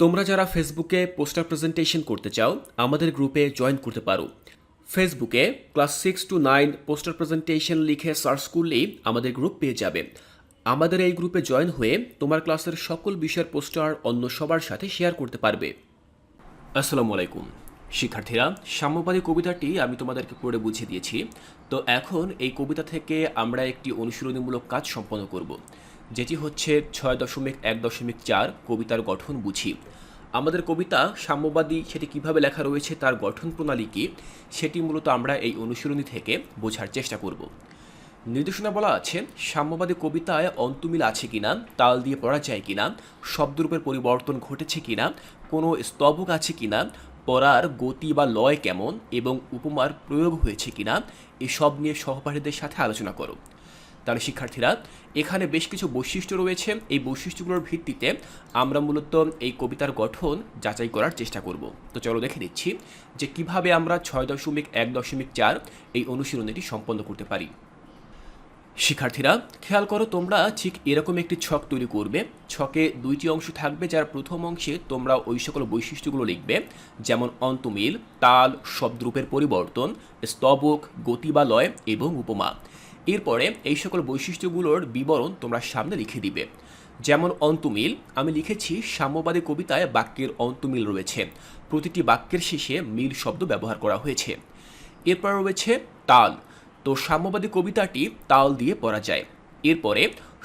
তোমরা যারা ফেসবুকে পোস্টার প্রেজেন্টেশন করতে চাও, আমাদের গ্রুপে জয়েন করতে পারো। ফেসবুকে class six to nine poster presentation লিখে সার্চ করলেই আমাদের গ্রুপ পেয়ে যাবে। আমাদের এই গ্রুপে জয়েন হয়ে তোমার ক্লাসের সকল বিষয়ের পোস্টার অন্য সবার সাথে শেয়ার করতে পারবে। আসসালামু আলাইকুম। শিক্ষার্থীরা, সাম্যবাদী কবিতাটি আমি তোমাদেরকে পড়ে বুঝিয়ে দিয়েছি। তো এখন এই কবিতা থেকে আমরা একটি অনুশীলনীমূলক কাজ সম্পন্ন করব। যেটি হচ্ছে ছয় দশমিক এক দশমিক চার কবিতার গঠন বুঝি। আমাদের কবিতা সাম্যবাদী সেটি কীভাবে লেখা রয়েছে তার গঠন প্রণালী কী, সেটি মূলত আমরা এই অনুশীলনী থেকে বোঝার চেষ্টা করব। নির্দেশনা বলা আছে, সাম্যবাদী কবিতায় অন্তমিল আছে কিনা, তাল দিয়ে পড়া যায় কিনা, শব্দরূপের পরিবর্তন ঘটেছে কিনা, কোনো স্তবক আছে কিনা, পড়ার গতি বা লয় কেমন এবং উপমার প্রয়োগ হয়েছে কিনা, এসব নিয়ে সহপাঠীদের সাথে আলোচনা করো। তাহলে শিক্ষার্থীরা, এখানে বেশ কিছু বৈশিষ্ট্য রয়েছে। এই বৈশিষ্ট্যগুলোর ভিত্তিতে আমরা মূলত এই কবিতার গঠন যাচাই করার চেষ্টা করব। তো চলো দেখে নিচ্ছি যে কীভাবে আমরা ছয় দশমিক এক দশমিক চার এই অনুশীলনীটি সম্পন্ন করতে পারি। শিক্ষার্থীরা, খেয়াল করো তোমরা ঠিক এরকম একটি ছক তৈরি করবে। ছকে দুইটি অংশ থাকবে যার প্রথম অংশে তোমরা ওই সকল বৈশিষ্ট্যগুলো লিখবে, যেমন অন্তমিল, তাল, শব্দরূপের পরিবর্তন, স্তবক গতি বা লয় এবং উপমা। এরপরে এই সকল বৈশিষ্ট্যগুলোর বিবরণ তোমরা সামনে লিখে দিবে। যেমন অন্তমিল, আমি লিখেছি সাম্যবাদী কবিতায় বাক্যের অন্তমিল রয়েছে। প্রতিটি বাক্যের শেষে মিল শব্দ ব্যবহার করা হয়েছে। এরপর রয়েছে তাল। তো সাম্যবাদী কবিতাটি তাল দিয়ে পড়া যায়। এরপরে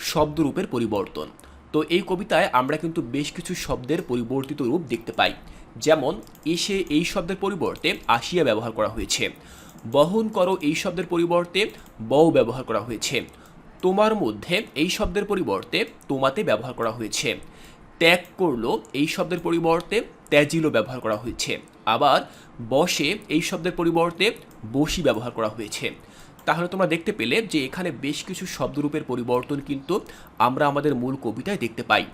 শব্দরূপের পরিবর্তন। তো এই কবিতায় আমরা কিন্তু বেশ কিছু শব্দের পরিবর্তিত রূপ দেখতে পাই। যেমন, এসে এই শব্দের পরিবর্তে আসিয়া ব্যবহার করা হয়েছে। বহন করো এই শব্দের পরিবর্তে বউ ব্যবহার করা হয়েছে। তোমার মধ্যে এই শব্দের পরিবর্তে তোমাতে ব্যবহার করা হয়েছে। ত্যাগ করল এই শব্দের পরিবর্তে ত্যাজিলো ব্যবহার করা হয়েছে। আবার বসে এই শব্দের পরিবর্তে বসি ব্যবহার করা হয়েছে। তাহলে তোমরা দেখতে পেলে যে এখানে বেশ কিছু শব্দরূপের পরিবর্তন কিন্তু আমরা আমাদের মূল কবিতায় দেখতে পাই।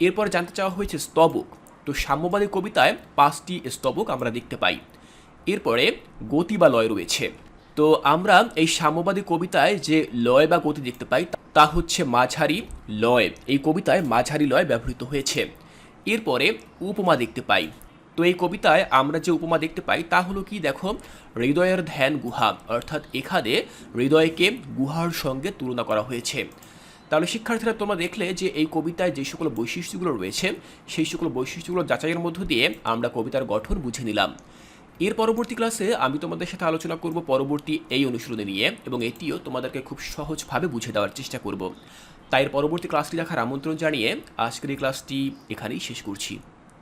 এরপর জানতে চাওয়া হয়েছে স্তবক। তো সাম্যবাদী কবিতায় পাঁচটি স্তবক আমরা দেখতে পাই। এরপরে গতি বা লয় রয়েছে। তো আমরা এই সাম্যবাদী কবিতায় যে লয় বা গতি দেখতে পাই, তা হচ্ছে মাঝারি লয়। এই কবিতায় মাঝারি লয় ব্যবহৃত হয়েছে। এরপরে উপমা দেখতে পাই। তো এই কবিতায় আমরা যে উপমা দেখতে পাই, তা হলো কি দেখো? হৃদয়ের ধ্যান গুহা, অর্থাৎ এখানে হৃদয়কে গুহার সঙ্গে তুলনা করা হয়েছে। তাহলে শিক্ষার্থীরা, তোমরা দেখলে যে এই কবিতায় যে সকল বৈশিষ্ট্যগুলো রয়েছে, সেই সকল বৈশিষ্ট্যগুলো যাচাইয়ের মধ্য দিয়ে আমরা কবিতার গঠন বুঝে নিলাম। এর পরবর্তী ক্লাসে আমি তোমাদের সাথে আলোচনা করব পরবর্তী এই অনুশীলনী নিয়ে এবং এটিও তোমাদেরকে খুব সহজভাবে বুঝে দেওয়ার চেষ্টা করব। তাই এর পরবর্তী ক্লাসটি দেখার আমন্ত্রণ জানিয়ে আজকের এই ক্লাসটি এখানেই শেষ করছি।